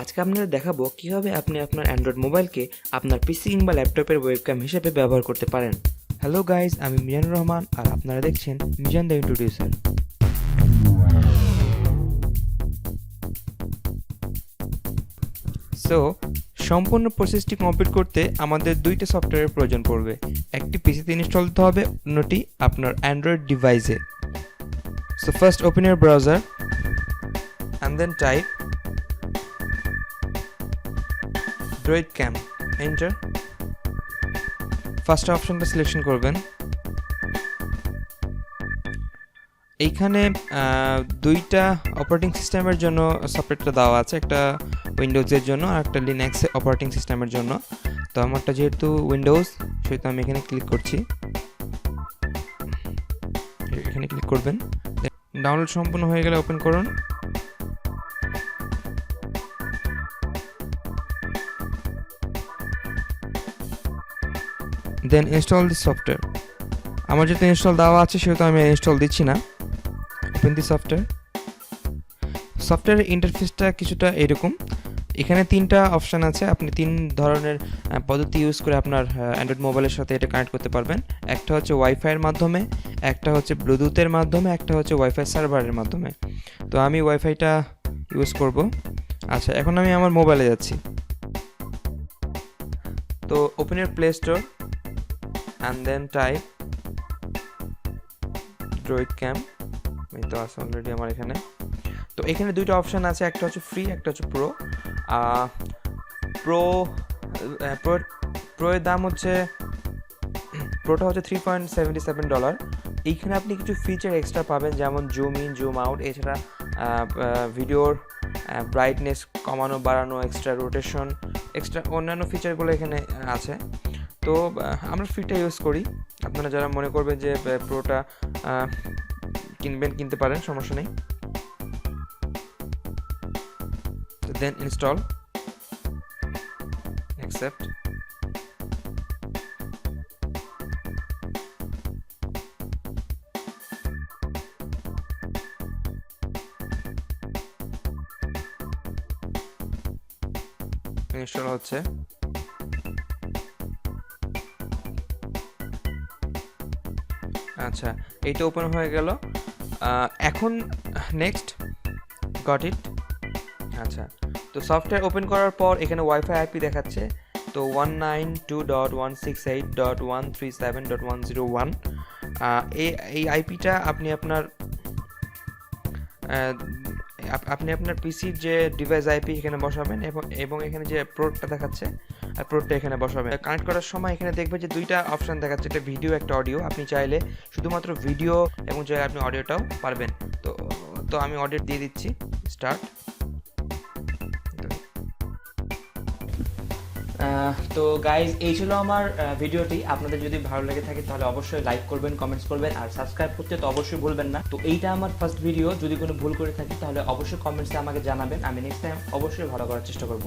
আজকে আপনাদের দেখাবো কীভাবে আপনি আপনার অ্যান্ড্রয়েড মোবাইলকে আপনার পিসি কিংবা ল্যাপটপের ওয়েবক্যাম হিসেবে ব্যবহার করতে পারেন। হ্যালো গাইজ আমি মিজানুর রহমান আর আপনারা দেখছেন মিজান দ্য ইন্ট্রোডিউসার সো সম্পূর্ণ প্রসেসটি কমপ্লিট করতে আমাদের দুইটা সফটওয়্যারের প্রয়োজন পড়বে। একটি পিসিতে ইনস্টল দিতে হবে, অন্যটি আপনার অ্যান্ড্রয়েড ডিভাইসে so first open your browser and then type DroidCam enter first অপশনটা সিলেকশন করবেন এইখানে দুইটা অপারেটিং সিস্টেমের জন্য সফটওয়্যারটা দেওয়া আছে, একটা উইন্ডোজের জন্য আর একটা লিনাক্স অপারেটিং সিস্টেমের জন্য। তো আমারটা যেহেতু উইন্ডোজ সেহেতু আমি এখানে ক্লিক করছি। এখানে ক্লিক করবেন। ডাউনলোড সম্পূর্ণ হয়ে গেলে ওপেন করুন। দেন ইনস্টল দি সফটওয়্যার আমার যেহেতু ইনস্টল দেওয়া আছে, সেহেতু আমি ইনস্টল দিচ্ছি না। ওপেন দি সফটওয়্যার সফটওয়্যারের ইন্টারফেসটা কিছুটা এরকম। এখানে তিনটা অপশান আছে। আপনি তিন ধরনের পদ্ধতি ইউজ করে আপনার অ্যান্ড্রয়েড মোবাইলের সাথে এটা কানেক্ট করতে পারবেন। একটা হচ্ছে ওয়াইফাইয়ের মাধ্যমে, একটা হচ্ছে ব্লুটুথের মাধ্যমে, একটা হচ্ছে ওয়াইফাই সার্ভারের মাধ্যমে। তো আমি ওয়াইফাইটা ইউজ করব। আচ্ছা এখন আমি আমার মোবাইলে যাচ্ছি। তো ওপেনের Play Store and then type DroidCam এই তো আছে অলরেডি আমার এখানে। তো এখানে দুইটা অপশান আছে, একটা হচ্ছে ফ্রি একটা হচ্ছে প্রো প্রো প্রো প্রো এর দাম হচ্ছে প্রোটা হচ্ছে three point seventy seven dollar এইখানে আপনি কিছু ফিচার এক্সট্রা পাবেন, যেমন জুম ইন জুম আউট এছাড়া ভিডিওর ব্রাইটনেস কমানো, বাড়ানো এক্সট্রা রোটেশন এক্সট্রা অন্যান্য ফিচারগুলো এখানে আছে। তো আমরা ফ্রিটা ইউজ করি। আপনারা যারা মনে করবেন যে প্রোটা কিনবেন, কিনতে পারেন, সমস্যা নেই। দেন ইনস্টল অ্যাকসেপ্ট ইনস্টল হচ্ছে। আচ্ছা এইটা ওপেন হয়ে গেল। এখন নেক্সট গট ইট আচ্ছা তো সফটওয়্যার ওপেন করার পর এখানে ওয়াইফাই আইপি দেখাচ্ছে। তো one nine two dot one six eight dot one three seven dot one zero one এই আইপিটা আপনি আপনার আপনি আপনার পিসির যে ডিভাইস আইপি এখানে বসাবেন এবং এবং এখানে যে প্রোডটা দেখাচ্ছে প্রোডটা এখানে বসাবেন। কানেক্ট করার সময় এখানে দেখবে যে দুইটা অপশন দেখাচ্ছে, একটা ভিডিও একটা অডিও আপনি চাইলে শুধুমাত্র ভিডিও এবং চাইলে আপনি অডিওটাও পারবেন। তো তো আমি অডিও দিয়ে দিচ্ছি স্টার্ট তো গাইজ এই ছিল আমার ভিডিওটি আপনাদের যদি ভালো লেগে থাকে, তাহলে অবশ্যই লাইক করবেন কমেন্টস করবেন, আর সাবস্ক্রাইব করতে তো অবশ্যই ভুলবেন না। তো এইটা আমার ফার্স্ট ভিডিও যদি কোনো ভুল করে থাকি, তাহলে অবশ্যই কমেন্টসে আমাকে জানাবেন। আমি নেক্সট টাইম অবশ্যই ভালো করার চেষ্টা করব।